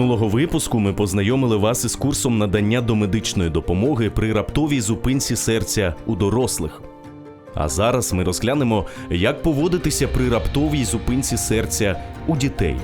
Минулого випуску ми познайомили вас із курсом надання домедичної допомоги при раптовій зупинці серця у дорослих. А зараз ми розглянемо, як поводитися при раптовій зупинці серця у дітей.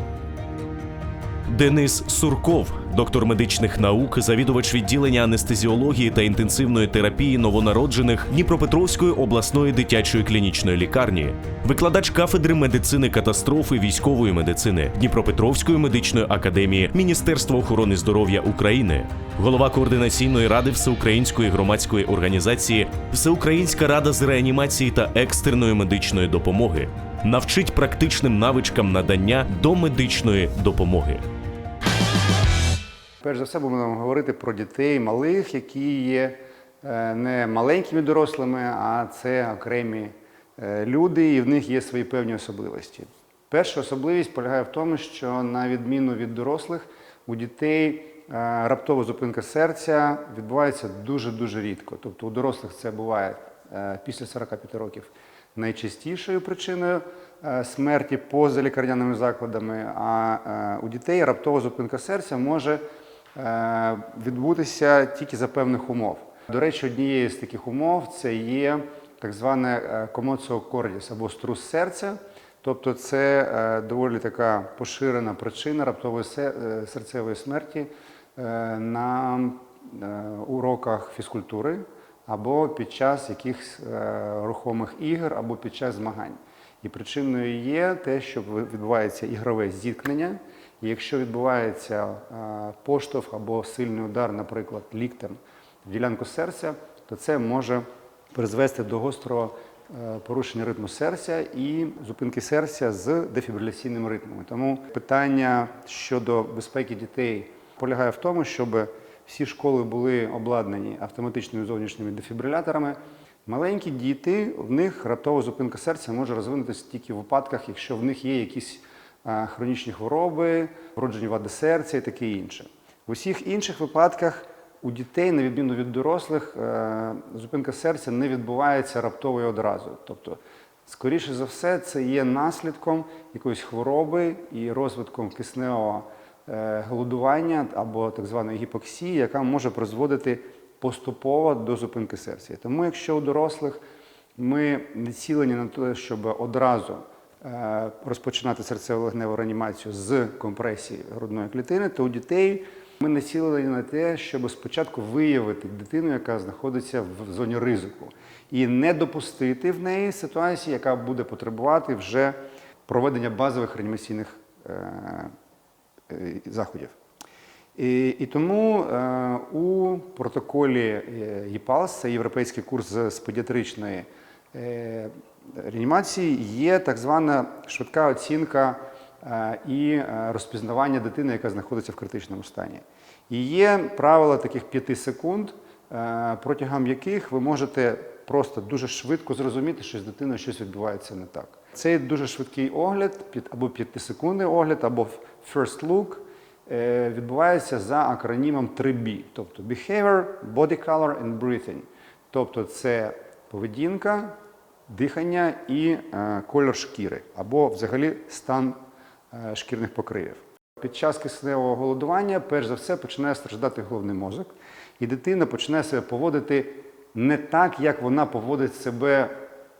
Денис Сурков, доктор медичних наук, завідувач відділення анестезіології та інтенсивної терапії новонароджених Дніпропетровської обласної дитячої клінічної лікарні, викладач кафедри медицини катастрофи військової медицини Дніпропетровської медичної академії Міністерства охорони здоров'я України, голова координаційної ради Всеукраїнської громадської організації Всеукраїнська рада з реанімації та екстреної медичної допомоги. Навчить практичним навичкам надання домедичної допомоги. Перш за все, будемо говорити про дітей малих, які є е, не маленькими дорослими, а це окремі е, люди, і в них є свої певні особливості. Перша особливість полягає в тому, що на відміну від дорослих, у дітей е, раптова зупинка серця відбувається дуже-дуже рідко. Тобто у дорослих це буває після 45 років найчастішою причиною смерті поза лікарняними закладами, а у дітей раптова зупинка серця може відбутися тільки за певних умов. До речі, однією з таких умов це є так зване комоціо кордіс або струс серця. Тобто це е, доволі така поширена причина раптової е, серцевої смерті е, на е, уроках фізкультури або під час якихось е, рухомих ігор, або під час змагань. І причиною є те, що відбувається ігрове зіткнення. Якщо відбувається поштовх або сильний удар, наприклад, ліктем в ділянку серця, то це може призвести до гострого е, порушення ритму серця і зупинки серця з дефібриляційними ритмами. Тому питання щодо безпеки дітей полягає в тому, щоб всі школи були обладнані автоматичними зовнішніми дефібриляторами. Маленькі діти, в них раптова зупинка серця може розвинутися тільки в випадках, якщо в них є якісь хронічні хвороби, вроджені вади серця і таке інше. В усіх інших випадках у дітей, на відміну від дорослих, е, зупинка серця не відбувається раптово і одразу. Тобто, скоріше за все, це є наслідком якоїсь хвороби і розвитком кисневого е, голодування або так званої гіпоксії, яка може призводити поступово до зупинки серця. Тому, якщо у дорослих ми не цілені на те, щоб одразу е, розпочинати серцево-легневу реанімацію з компресії грудної клітини, то у дітей ми націлені на те, щоб спочатку виявити дитину, яка знаходиться в зоні ризику, і не допустити в неї ситуації, яка буде потребувати вже проведення базових реанімаційних е, е, заходів. І, і тому е, у протоколі е, ЄПАЛС, це європейський курс з педіатричної е, реанімації, є так звана швидка оцінка е, і е, розпізнавання дитини, яка знаходиться в критичному стані. І є правила таких 5 секунд, е, протягом яких ви можете просто дуже швидко зрозуміти, що з дитиною щось відбувається не так. Цей дуже швидкий огляд, або 5-секундний огляд, або first look, е, відбувається за акронімом 3B, тобто Behavior, Body Color and Breathing. Тобто це поведінка, дихання і е, кольор шкіри, або взагалі стан е, шкірних покривів. Під час кисневого голодування, перш за все, починає страждати головний мозок, і дитина починає себе поводити не так, як вона поводить себе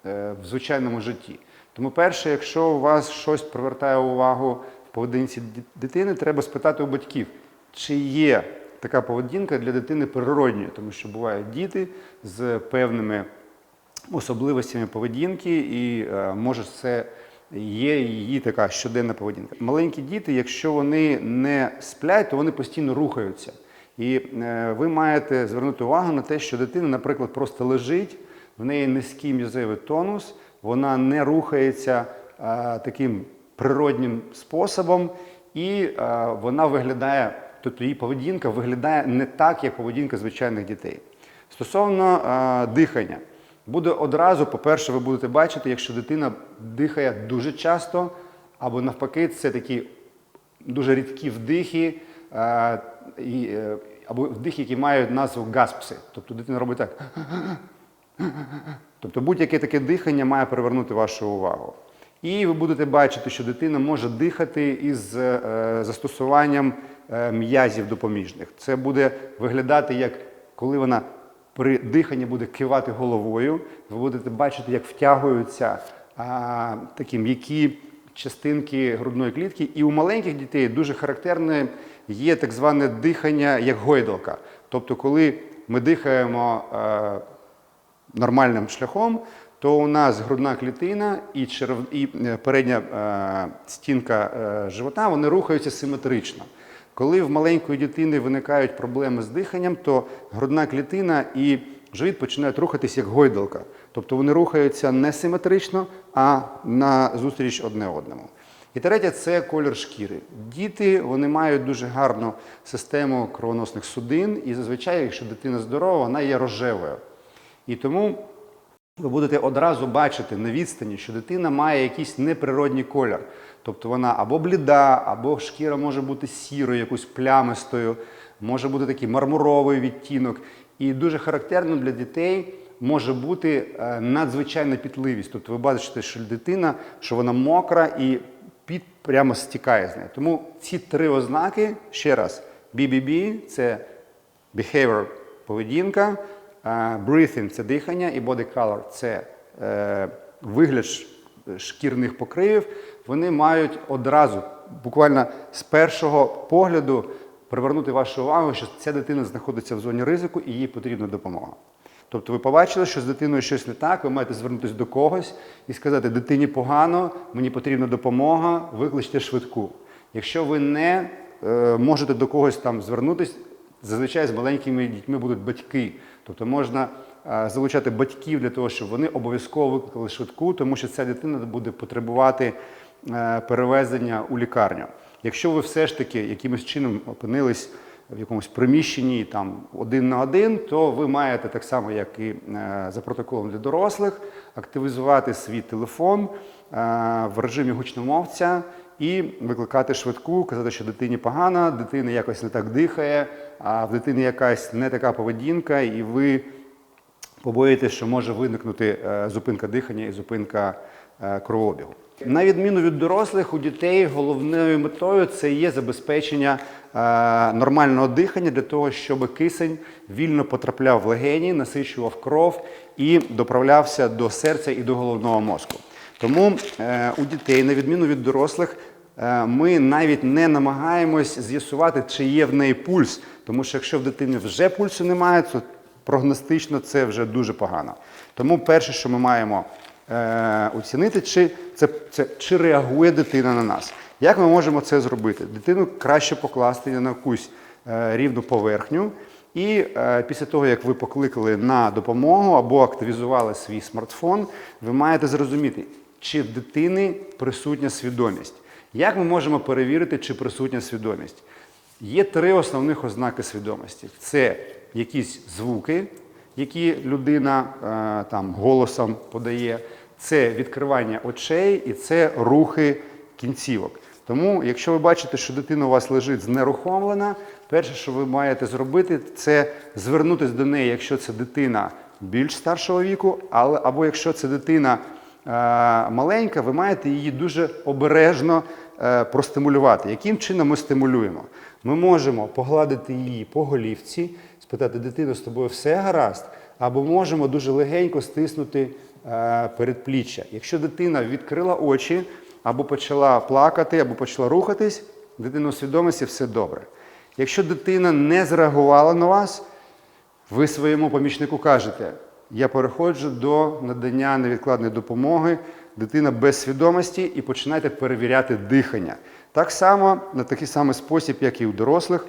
е, в звичайному житті. Тому, перше, якщо у вас щось привертає увагу в поведінці дитини, треба спитати у батьків, чи є така поведінка для дитини природньою, тому що бувають діти з певними особливостями поведінки, і е, може це є її така щоденна поведінка. Маленькі діти, якщо вони не сплять, то вони постійно рухаються. І е, ви маєте звернути увагу на те, що дитина, наприклад, просто лежить, в неї низький м'язевий тонус, вона не рухається е, таким природнім способом, і е, вона виглядає, тобто її поведінка виглядає не так, як поведінка звичайних дітей. Стосовно е, дихання, буде одразу, по-перше, ви будете бачити, якщо дитина дихає дуже часто, або навпаки, це такі дуже рідкі вдихи, е, е, або вдихи, які мають назву гаспси. Тобто дитина робить так. Тобто будь-яке таке дихання має привернути вашу увагу. І ви будете бачити, що дитина може дихати із е, застосуванням м'язів допоміжних. Це буде виглядати як коли вона при диханні буде кивати головою, ви будете бачити, як втягуються а, такі м'які частинки грудної клітки. І у маленьких дітей дуже характерне є так зване дихання як гойдалка. Тобто, коли ми дихаємо е, нормальним шляхом, то у нас грудна клітина і, черев... і е, передня е, стінка е, живота вони рухаються симетрично. Коли в маленької дитини виникають проблеми з диханням, то грудна клітина і живіт починають рухатись як гойдалка. Тобто вони рухаються не симетрично, а на зустріч одне одному. І третє це колір шкіри. Діти вони мають дуже гарну систему кровоносних судин, і зазвичай, якщо дитина здорова, вона є рожевою. І тому ви будете одразу бачити на відстані, що дитина має якийсь неприродній колір. Тобто вона або бліда, або шкіра може бути сірою, якоюсь плямистою, може бути такий мармуровий відтінок. І дуже характерно для дітей може бути е, надзвичайна пітливість. Тобто ви бачите, що дитина, що вона мокра і піт прямо стікає з неї. Тому ці три ознаки, ще раз, BBB – це behavior – поведінка, breathing – це дихання, і body color – це е, вигляд шкірних покривів, вони мають одразу, буквально з першого погляду, привернути вашу увагу, що ця дитина знаходиться в зоні ризику і їй потрібна допомога. Тобто ви побачили, що з дитиною щось не так, ви маєте звернутися до когось і сказати, дитині погано, мені потрібна допомога, викличте швидку. Якщо ви не е, можете до когось там звернутися, зазвичай з маленькими дітьми будуть батьки. Тобто можна е, залучати батьків для того, щоб вони обов'язково викликали швидку, тому що ця дитина буде потребувати е, перевезення у лікарню. Якщо ви все ж таки якимось чином опинились в якомусь приміщенні там один на один, то ви маєте так само, як і е, за протоколом для дорослих, активізувати свій телефон в режимі гучномовця і викликати швидку, казати, що дитині погано, дитина якось не так дихає, а в дитини якась не така поведінка, і ви побоїтесь, що може виникнути е, зупинка дихання і зупинка е, кровообігу. На відміну від дорослих, у дітей головною метою це є забезпечення е, нормального дихання для того, щоб кисень вільно потрапляв в легені, насичував кров і доправлявся до серця і до головного мозку. Тому е, у дітей, на відміну від дорослих, е, ми навіть не намагаємось з'ясувати, чи є в неї пульс, тому що якщо в дитини вже пульсу немає, то прогностично це вже дуже погано. Тому перше, що ми маємо е, оцінити, чи, це, це, чи реагує дитина на нас. Як ми можемо це зробити? Дитину краще покласти на якусь рівну поверхню. І е, після того, як ви покликали на допомогу або активізували свій смартфон, ви маєте зрозуміти, чи в дитини присутня свідомість. Як ми можемо перевірити, чи присутня свідомість? Є три основних ознаки свідомості: це якісь звуки, які людина е, там голосом подає, це відкривання очей і це рухи кінцівок. Тому, якщо ви бачите, що дитина у вас лежить знерухомлена, перше, що ви маєте зробити, це звернутися до неї, якщо це дитина більш старшого віку, але або якщо це дитина маленька, ви маєте її дуже обережно е, простимулювати. Яким чином ми стимулюємо? Ми можемо погладити її по голівці, спитати, дитино, з тобою все гаразд, або можемо дуже легенько стиснути е, передпліччя. Якщо дитина відкрила очі, або почала плакати, або почала рухатись, дитина у свідомості все добре. Якщо дитина не зреагувала на вас, ви своєму помічнику кажете, я переходжу до надання невідкладної допомоги, дитина без свідомості і починайте перевіряти дихання. Так само, на такий самий спосіб, як і у дорослих,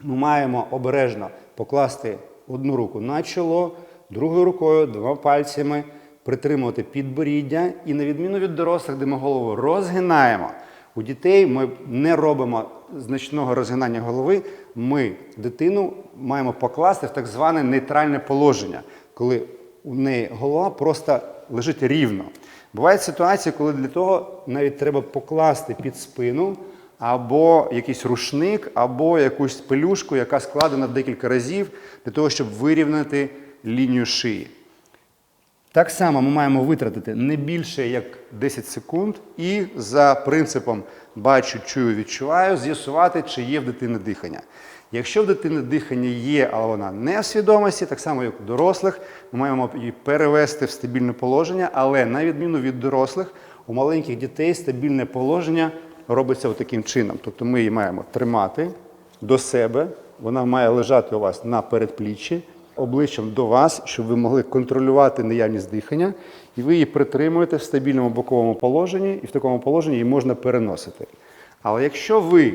ми маємо обережно покласти одну руку на чоло, другою рукою, двома пальцями, притримувати підборіддя. І на відміну від дорослих, де ми голову розгинаємо, у дітей ми не робимо значного розгинання голови. Ми дитину маємо покласти в так зване нейтральне положення, коли у неї голова просто лежить рівно. Бувають ситуації, коли для того навіть треба покласти під спину або якийсь рушник, або якусь пелюшку, яка складена декілька разів, для того, щоб вирівняти лінію шиї. Так само ми маємо витратити не більше як 10 секунд і за принципом бачу, чую, відчуваю, з'ясувати, чи є в дитини дихання. Якщо в дитини дихання є, але вона не в свідомості, так само як у дорослих, ми маємо її перевести в стабільне положення, але на відміну від дорослих, у маленьких дітей стабільне положення робиться таким чином. Тобто ми її маємо тримати до себе, вона має лежати у вас на передпліччі, обличчям до вас, щоб ви могли контролювати наявність дихання, і ви її притримуєте в стабільному боковому положенні, і в такому положенні її можна переносити. Але якщо ви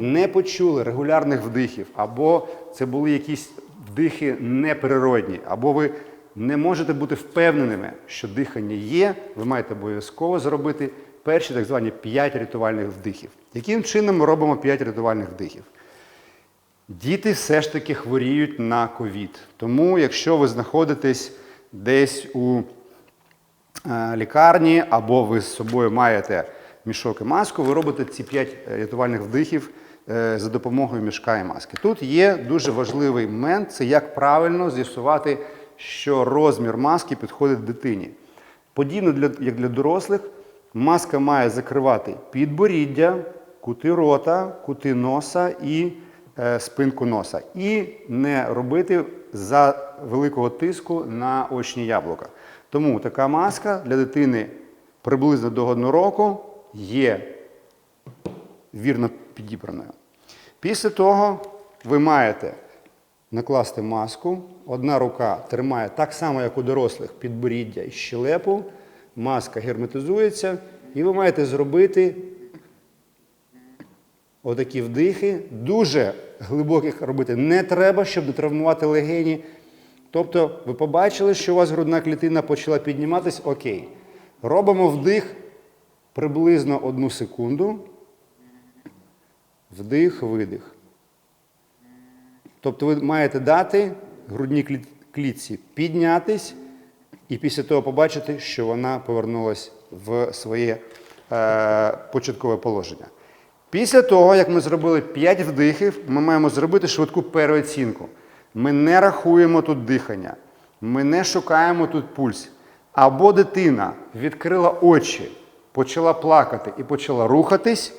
не почули регулярних вдихів, або це були якісь вдихи неприродні, або ви не можете бути впевненими, що дихання є, ви маєте обов'язково зробити перші так звані 5 рятувальних вдихів. Яким чином ми робимо 5 рятувальних вдихів? Діти все ж таки хворіють на ковід. Тому, якщо ви знаходитесь десь у е, лікарні або ви з собою маєте мішок і маску, ви робите ці 5 рятувальних вдихів е, за допомогою мішка і маски. Тут є дуже важливий момент це як правильно з'ясувати, що розмір маски підходить дитині. Подібно для, як для дорослих, маска має закривати підборіддя, кути рота, кути носа і е, спинку носа. І не робити за великого тиску на очні яблука. Тому така маска для дитини приблизно до одного року є вірно підібраною. Після того ви маєте накласти маску. Одна рука тримає так само, як у дорослих, підборіддя і щелепу. Маска герметизується, і ви маєте зробити отакі вдихи. Дуже глибоких робити не треба, щоб не травмувати легені. Тобто, ви побачили, що у вас грудна клітина почала підніматись, окей. Робимо вдих приблизно одну секунду. Вдих, видих. Тобто ви маєте дати грудній клітці піднятись і після того побачити, що вона повернулась в своє е, початкове положення. Після того, як ми зробили 5 вдихів, ми маємо зробити швидку переоцінку. Ми не рахуємо тут дихання, ми не шукаємо тут пульс. Або дитина відкрила очі, почала плакати і почала рухатись,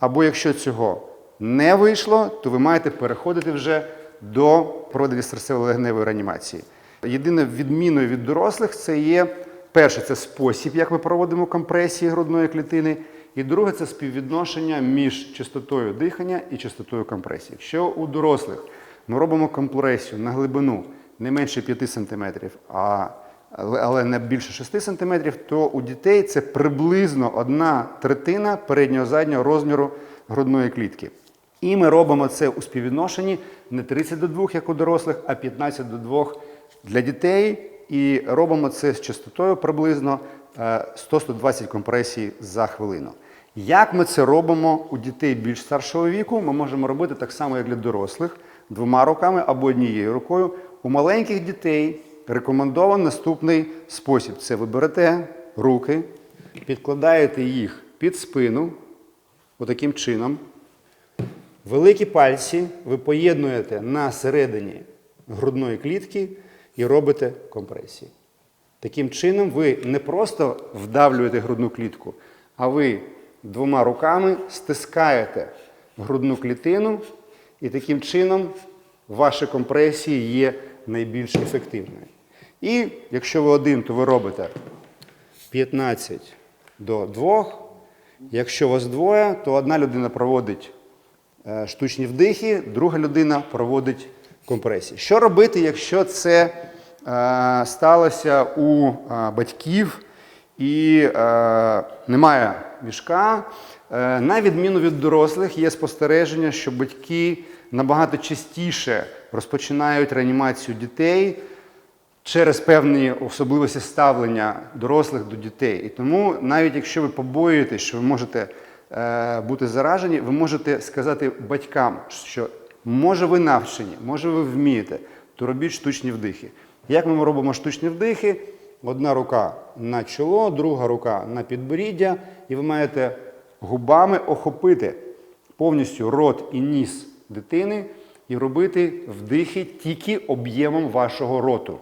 або якщо цього не вийшло, то ви маєте переходити вже до проведення серцево-легеневої реанімації. Єдине відміною від дорослих це є перше, це спосіб, як ми проводимо компресії грудної клітини. І друге це співвідношення між частотою дихання і частотою компресії. Якщо у дорослих ми робимо компресію на глибину не менше 5 см, а, але не більше 6 см, то у дітей це приблизно одна третина переднього заднього розміру грудної клітки. І ми робимо це у співвідношенні не 30 до 2, як у дорослих, а 15 до 2 для дітей. І робимо це з частотою приблизно е, 100-120 компресій за хвилину. Як ми це робимо у дітей більш старшого віку, ми можемо робити так само, як для дорослих, двома руками або однією рукою. У маленьких дітей рекомендований наступний спосіб: це ви берете руки, підкладаєте їх під спину, отаким чином. Великі пальці ви поєднуєте на середині грудної клітки і робите компресії. Таким чином, ви не просто вдавлюєте грудну клітку, а ви двома руками стискаєте грудну клітину, і таким чином ваші компресії є найбільш ефективною. І якщо ви один, то ви робите 15 до 2. Якщо вас двоє, то одна людина проводить е, штучні вдихи, друга людина проводить компресії. Що робити, якщо це е, сталося у е, батьків і немає мішка? На відміну від дорослих, є спостереження, що батьки набагато частіше розпочинають реанімацію дітей через певні особливості ставлення дорослих до дітей. І тому, навіть якщо ви побоюєтесь, що ви можете е, бути заражені, ви можете сказати батькам, що може ви навчені, може ви вмієте, то робіть штучні вдихи. Як ми робимо штучні вдихи? Одна рука на чоло, друга рука на підборіддя, і ви маєте губами охопити повністю рот і ніс дитини і робити вдихи тільки об'ємом вашого роту.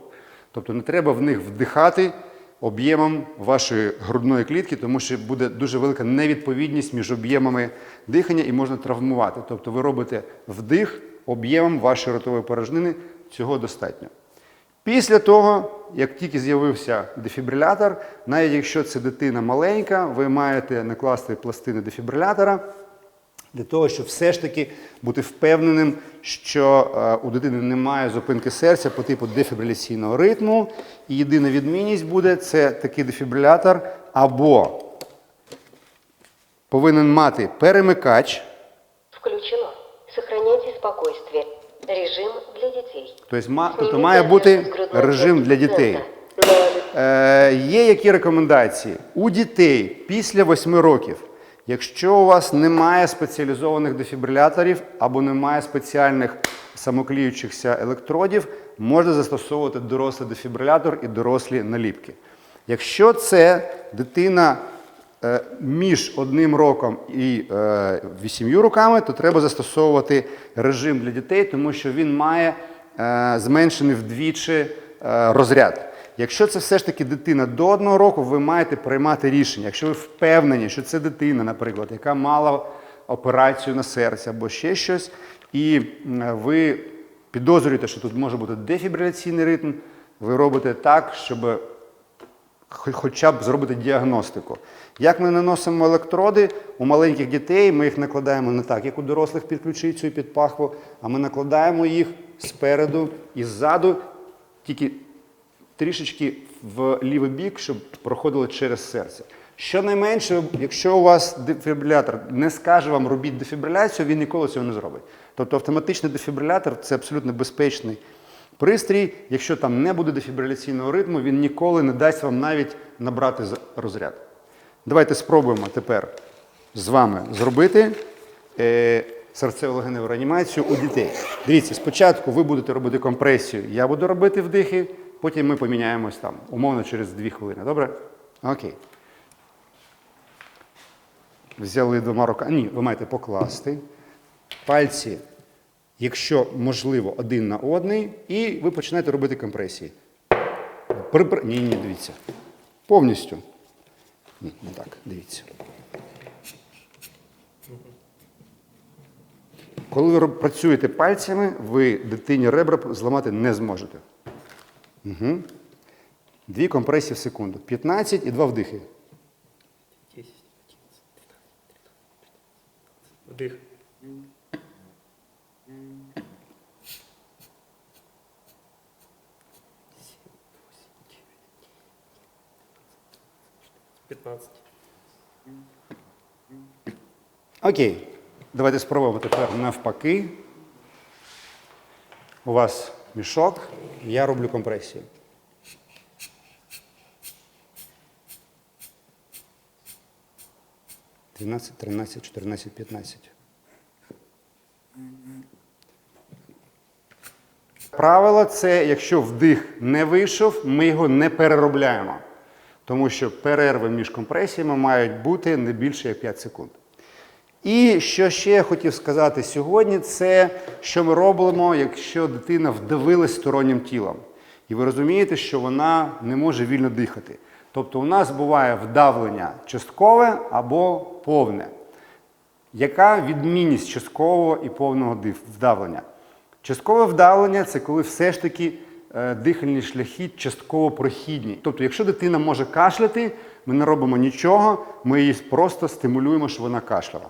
Тобто не треба в них вдихати об'ємом вашої грудної клітки, тому що буде дуже велика невідповідність між об'ємами дихання і можна травмувати. Тобто ви робите вдих об'ємом вашої ротової порожнини, цього достатньо. Після того, як тільки з'явився дефібрилятор, навіть якщо це дитина маленька, ви маєте накласти пластини дефібрилятора для того, щоб все ж таки бути впевненим, що е, у дитини немає зупинки серця по типу дефібриляційного ритму. І єдина відмінність буде це такий дефібрилятор або повинен мати перемикач, Включено. Сохраняйте спокойствие. Режим для детей. тобто, тобто має бути режим для дітей. Е, є які рекомендації? У дітей після 8 років, якщо у вас немає спеціалізованих дефібриляторів або немає спеціальних самокліючихся електродів, можна застосовувати дорослий дефібрилятор і дорослі наліпки. Якщо це дитина е, між одним роком і е, вісім'ю роками, то треба застосовувати режим для дітей, тому що він має е, зменшений вдвічі розряд. Якщо це все ж таки дитина до одного року, ви маєте приймати рішення. Якщо ви впевнені, що це дитина, наприклад, яка мала операцію на серце або ще щось, і ви підозрюєте, що тут може бути дефібриляційний ритм, ви робите так, щоб хоча б зробити діагностику. Як ми наносимо електроди у маленьких дітей, ми їх накладаємо не так, як у дорослих під ключицю і під пахву, а ми накладаємо їх спереду і ззаду, тільки трішечки в лівий бік, щоб проходило через серце. Щонайменше, якщо у вас дефібрилятор не скаже вам робіть дефібриляцію, він ніколи цього не зробить. Тобто автоматичний дефібрилятор це абсолютно безпечний пристрій. Якщо там не буде дефібриляційного ритму, він ніколи не дасть вам навіть набрати розряд. Давайте спробуємо тепер з вами зробити е, серцево-легеневу реанімацію у дітей. Дивіться, спочатку ви будете робити компресію, я буду робити вдихи, потім ми поміняємось там, умовно через 2 хвилини. Добре? Окей. Взяли двома руками. Ні, ви маєте покласти. Пальці, якщо можливо, один на одний, і ви починаєте робити компресії. Припр... Ні, ні, дивіться. Повністю. Ні, не так, дивіться. Коли ви працюєте пальцями, ви дитині ребра зламати не зможете. Угу. Дві компресії в секунду. 15 і два вдихи. 10, 11, 12, 13, 14, 15. Вдих. Пятнадцать. Окей. Давайте спробуємо тепер навпаки. У вас мішок, я роблю компресію. Дванадцять, тринадцять, чотирнадцять, п'ятнадцять. Правило це, якщо вдих не вийшов, ми його не переробляємо. Тому що перерви між компресіями мають бути не більше як 5 секунд. І що ще я хотів сказати сьогодні, це що ми робимо, якщо дитина вдавилась стороннім тілом. І ви розумієте, що вона не може вільно дихати. Тобто у нас буває вдавлення часткове або повне. Яка відмінність часткового і повного вдавлення? Часткове вдавлення це коли все ж таки е, дихальні шляхи частково прохідні. Тобто, якщо дитина може кашляти, ми не робимо нічого, ми її просто стимулюємо, щоб вона кашляла.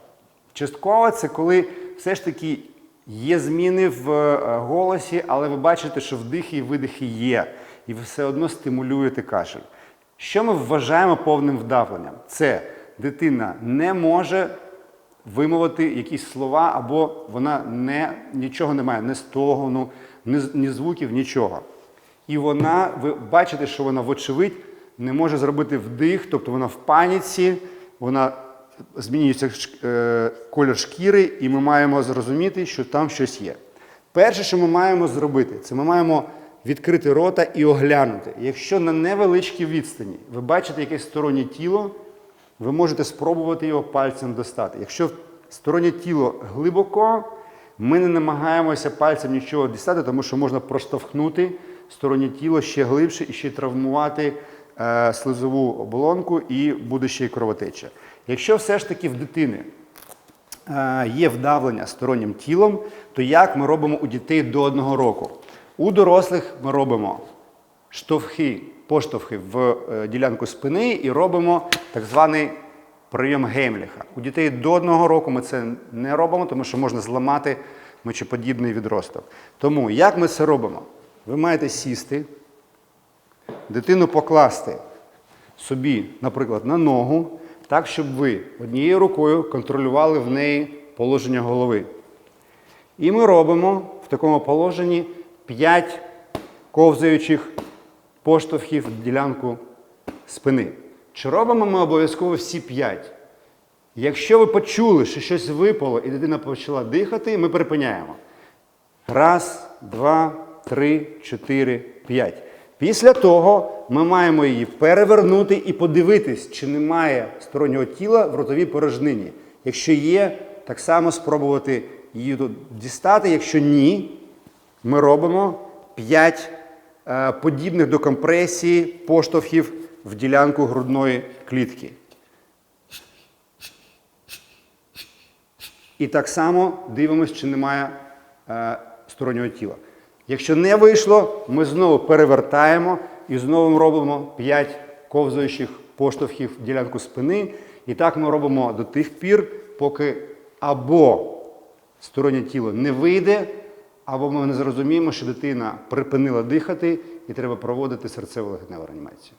Частково це коли все ж таки є зміни в е, голосі, але ви бачите, що вдихи і видихи є, і ви все одно стимулюєте кашель. Що ми вважаємо повним вдавленням? Це дитина не може вимовити якісь слова, або вона не, нічого не має, не стогону, ні, ні звуків, нічого. І вона, ви бачите, що вона, вочевидь, не може зробити вдих, тобто вона в паніці, вона змінюється е, колір шкіри, і ми маємо зрозуміти, що там щось є. Перше, що ми маємо зробити, це ми маємо відкрити рота і оглянути. Якщо на невеличкій відстані ви бачите якесь стороннє тіло, ви можете спробувати його пальцем достати. Якщо стороннє тіло глибоко, ми не намагаємося пальцем нічого дістати, тому що можна проштовхнути стороннє тіло ще глибше і ще травмувати е, слизову оболонку і буде ще й кровотеча. Якщо все ж таки в дитини е, є вдавлення стороннім тілом, то як ми робимо у дітей до одного року? У дорослих ми робимо штовхи, поштовхи в е, ділянку спини і робимо так званий прийом Геймліха. У дітей до одного року ми це не робимо, тому що можна зламати мочеподібний відросток. Тому як ми це робимо? Ви маєте сісти, дитину покласти собі, наприклад, на ногу, так, щоб ви однією рукою контролювали в неї положення голови. І ми робимо в такому положенні 5 ковзаючих поштовхів ділянку спини. Чи робимо ми обов'язково всі 5? Якщо ви почули, що щось випало і дитина почала дихати, ми припиняємо. Раз, два, три, чотири, п'ять. Після того ми маємо її перевернути і подивитись, чи немає стороннього тіла в ротовій порожнині. Якщо є, так само спробувати її дістати. Якщо ні, ми робимо 5 е, подібних до компресії поштовхів в ділянку грудної клітки. І так само дивимося, чи немає е, стороннього тіла. Якщо не вийшло, ми знову перевертаємо і знову робимо 5 ковзаючих поштовхів ділянку спини. І так ми робимо до тих пір, поки або стороннє тіло не вийде, або ми не зрозуміємо, що дитина припинила дихати і треба проводити серцево-легеневу реанімацію.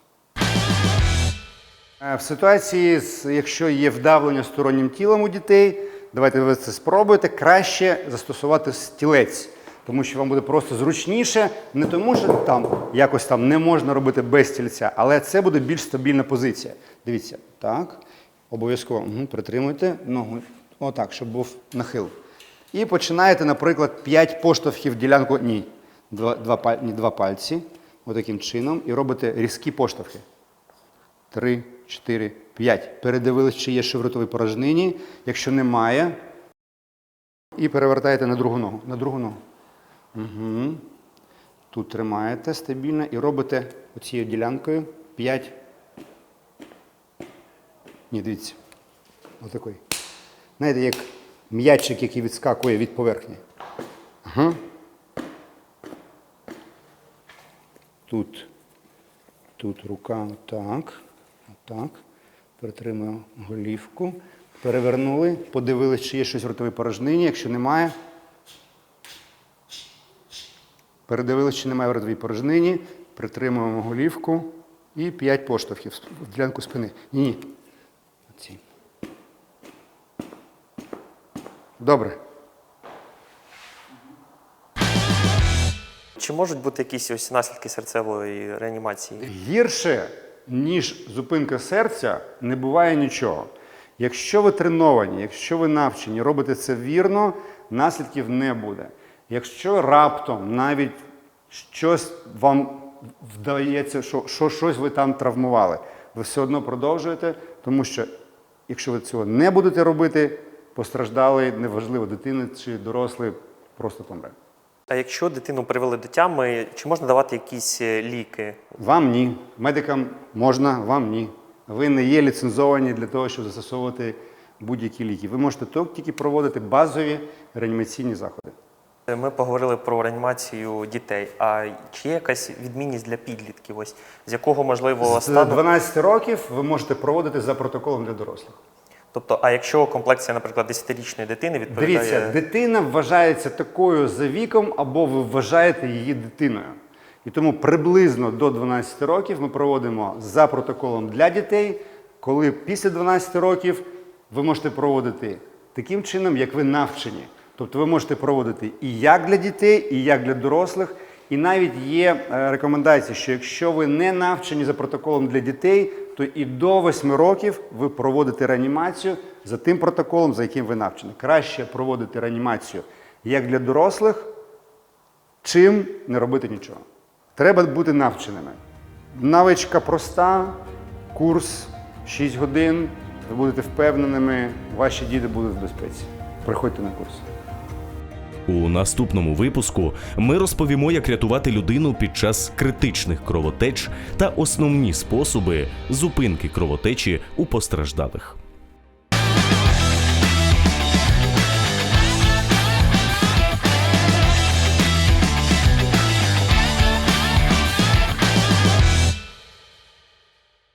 Е, В ситуації, якщо є вдавлення стороннім тілом у дітей, давайте ви це спробуєте, краще застосувати стілець, тому що вам буде просто зручніше, не тому, що там якось там не можна робити без стільця, але це буде більш стабільна позиція. Дивіться, так, обов'язково угу, притримуйте ногу, отак, щоб був нахил. І починаєте, наприклад, 5 поштовхів ділянку, ні, два, два, ні, два пальці, отаким чином, і робите різкі поштовхи. Три, чотири, п'ять. Передивились, чи є ротовій порожнині. Якщо немає, і перевертаєте на другу ногу. На другу ногу. Угу. Тут тримаєте стабільно і робите оцією ділянкою 5. Ні, дивіться. Отакий. Знаєте, як м'ячик, який відскакує від поверхні. Ага. Тут Тут рука отак, отак. Притримуємо голівку. Перевернули, подивилися, чи є щось в ротовій порожнині. Якщо немає, передивилися, чи немає в ротовій порожнині. Притримуємо голівку і 5 поштовхів в ділянку спини. Ні. Оці. Добре. Чи можуть бути якісь ось наслідки серцевої реанімації? Гірше, ніж зупинка серця, не буває нічого. Якщо ви треновані, якщо ви навчені, робите це вірно, наслідків не буде. Якщо раптом навіть щось вам вдається, що, що щось ви там травмували, ви все одно продовжуєте, тому що якщо ви цього не будете робити, постраждалий, неважливо, дитина чи дорослий, просто помре. А якщо дитину привели до тями, чи можна давати якісь е, ліки? Вам ні. Медикам можна, вам ні. Ви не є ліцензовані для того, щоб застосовувати будь-які ліки. Ви можете тільки проводити базові реанімаційні заходи. Ми поговорили про реанімацію дітей. А чи є якась відмінність для підлітків? Ось з якого можливо З стану? 12 років ви можете проводити за протоколом для дорослих. Тобто, а якщо комплекція, наприклад, 10-річної дитини відповідає Дивіться, дитина вважається такою за віком, або ви вважаєте її дитиною. І тому приблизно до 12 років ми проводимо за протоколом для дітей, коли після 12 років ви можете проводити таким чином, як ви навчені. Тобто ви можете проводити і як для дітей, і як для дорослих. І навіть є е, рекомендації, що якщо ви не навчені за протоколом для дітей, то і до 8 років ви проводите реанімацію за тим протоколом, за яким ви навчені. Краще проводити реанімацію як для дорослих, чим не робити нічого. Треба бути навченими. Навичка проста, курс 6 годин. Ви будете впевненими, ваші діти будуть в безпеці. Приходьте на курс. У наступному випуску ми розповімо, як рятувати людину під час критичних кровотеч та основні способи зупинки кровотечі у постраждалих.